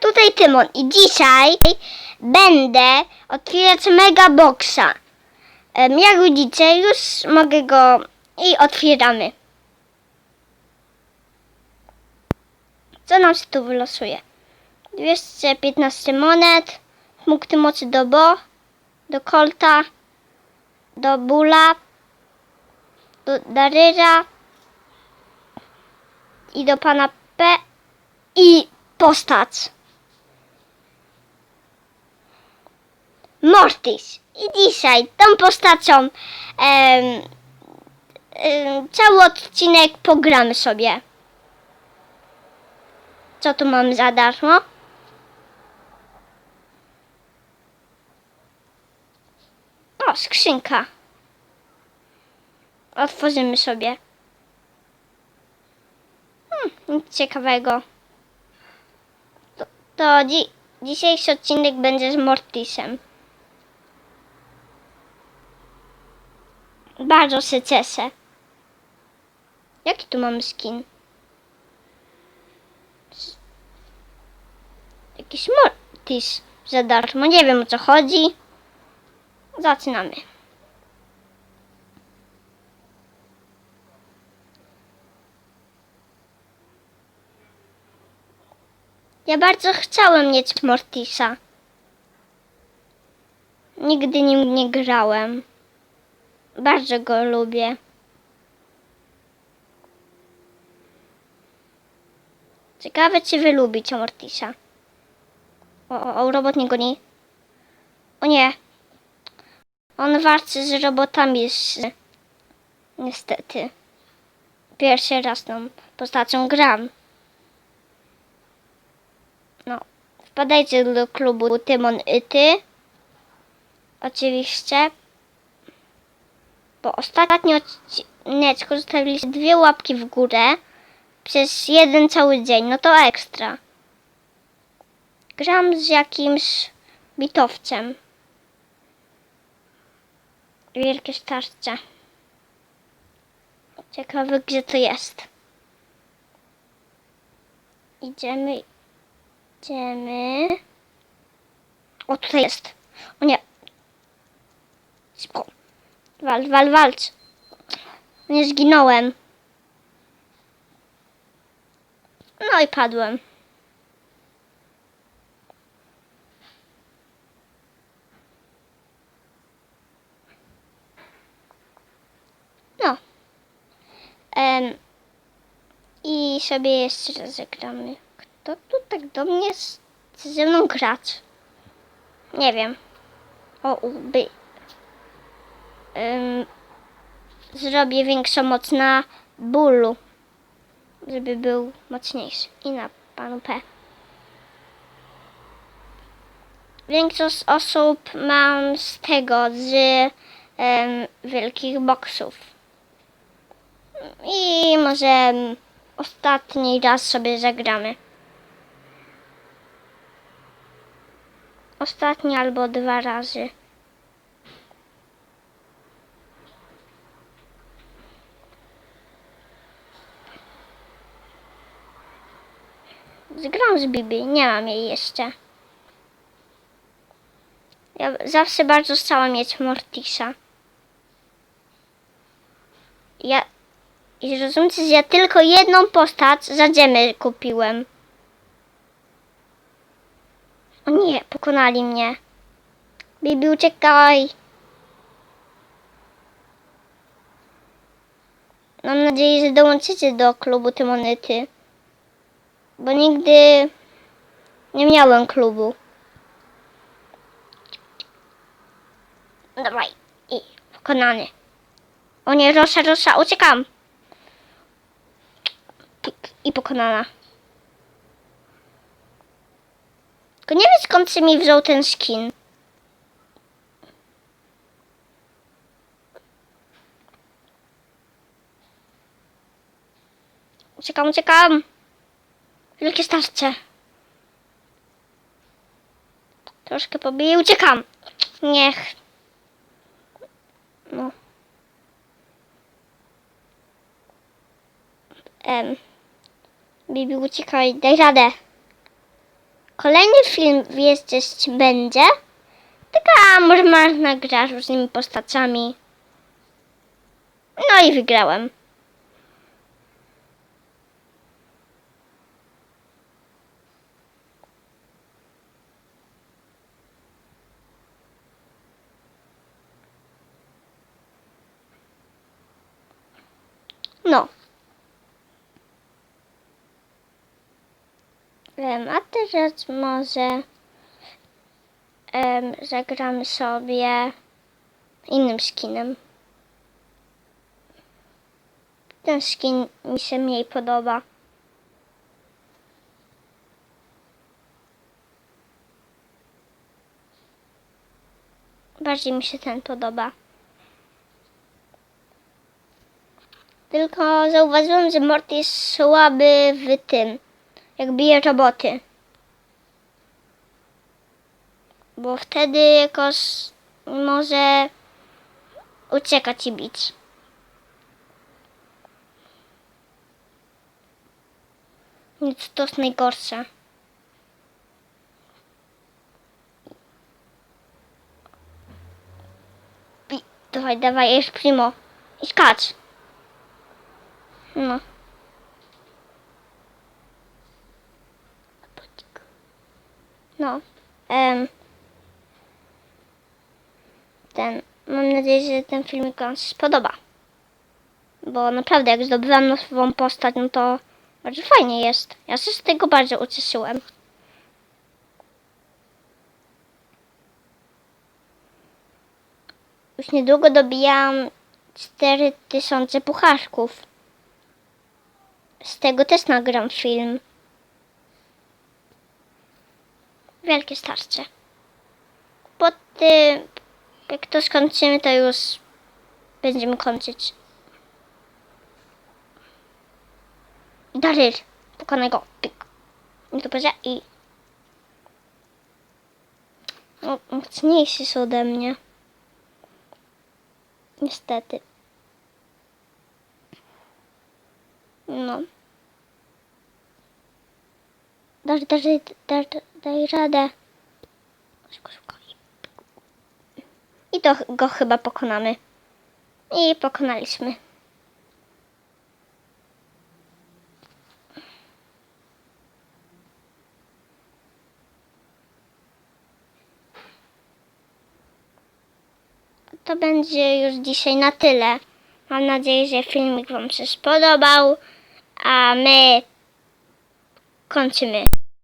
tutaj Tymon i dzisiaj będę otwierać mega boxa. Jak widzicie, już mogę go i otwieramy. Co nam się tu wylosuje? 215 monet, punkty mocy do Bo, do Colta, do Bula, do Daryra i do pana P i postać. Mortis. I dzisiaj tą postacią em, em, cały odcinek pogramy sobie. Co tu mamy za darmo? O, skrzynka. Otworzymy sobie. Hmm, nic ciekawego. To, to dzi dzisiejszy odcinek będzie z Mortisem. Bardzo się cieszę. Jaki tu mamy skin? Jakiś Mortis za darmo. Nie wiem o co chodzi. Zaczynamy. Ja bardzo chciałem mieć Mortisa. Nigdy nim nie grałem. Bardzo go lubię. Ciekawe, czy wy lubicie Mortisa. O, o, o, robot nie goni. O nie. On walczy z robotami z... Niestety. Pierwszy raz tą postacią gram. No. Wpadajcie do klubu Tymon i Ty. Oczywiście. Bo ostatnio odcineczku zostawiliście dwie łapki w górę przez jeden cały dzień. No to ekstra. Gram z jakimś bitowcem. Wielkie starcie. Ciekawe, gdzie to jest. Idziemy. Idziemy. O, tutaj jest. O nie. Szybko. Wal, wal, walcz. Nie zginąłem. No i padłem. No. Em, I sobie jeszcze raz zagramy. Kto tu tak do mnie chce ze mną grać? Nie wiem. O, by. Zrobię większą moc na bólu, żeby był mocniejszy. I na panu P. Większość osób mam z tego, z wielkich boksów. I może ostatni raz sobie zagramy. Ostatni albo dwa razy. Zgram z Bibi, nie mam jej jeszcze. Ja zawsze bardzo chciałam mieć Mortisa. Ja... I zrozumcie, ja tylko jedną postać za dziemy kupiłem. O nie, pokonali mnie. Bibi, uciekaj. Mam nadzieję, że dołączycie do klubu Tymonety. Bo nigdy nie miałem klubu. Dawaj. I pokonany. O nie, Rosza, Rosza, uciekam. I pokonana. Tylko nie wiem skąd się mi wziął ten skin. Uciekam, uciekam. Wielkie starcie. Troszkę pobiję, uciekam. Niech. No. Em. Bibi, uciekaj, daj radę. Kolejny film jeździć będzie. Taka może można grać różnymi postaciami. No i wygrałem. No. A teraz może em, zagramy sobie innym skinem. Ten skin mi się mniej podoba. Bardziej mi się ten podoba. Tylko zauważyłem, że Morty jest słaby w tym, jak bije roboty. Bo wtedy jakoś może uciekać i bić. Nic to jest najgorsze. Dawaj, dawaj, jest primo. I skacz. No. No. Em, ten. Mam nadzieję, że ten filmik Wam się spodoba. Bo naprawdę, jak zdobywam nową postać, no to bardzo fajnie jest. Ja się z tego bardzo ucieszyłem. Już niedługo dobijam 4000 puchaszków. Z tego też nagram film. Wielkie starcie. Po tym, jak to skończymy, to już będziemy kończyć. Daryl, pokonaj go. Pik. I to będzie i... No, mocniejszy jest ode mnie. Niestety. No. Dasz, dasz, dasz, daj radę. Szybko, szybko. I to go chyba pokonamy. I pokonaliśmy. To będzie już dzisiaj na tyle. Mam nadzieję, że filmik Wam się spodobał, 아멘. 컨치맨.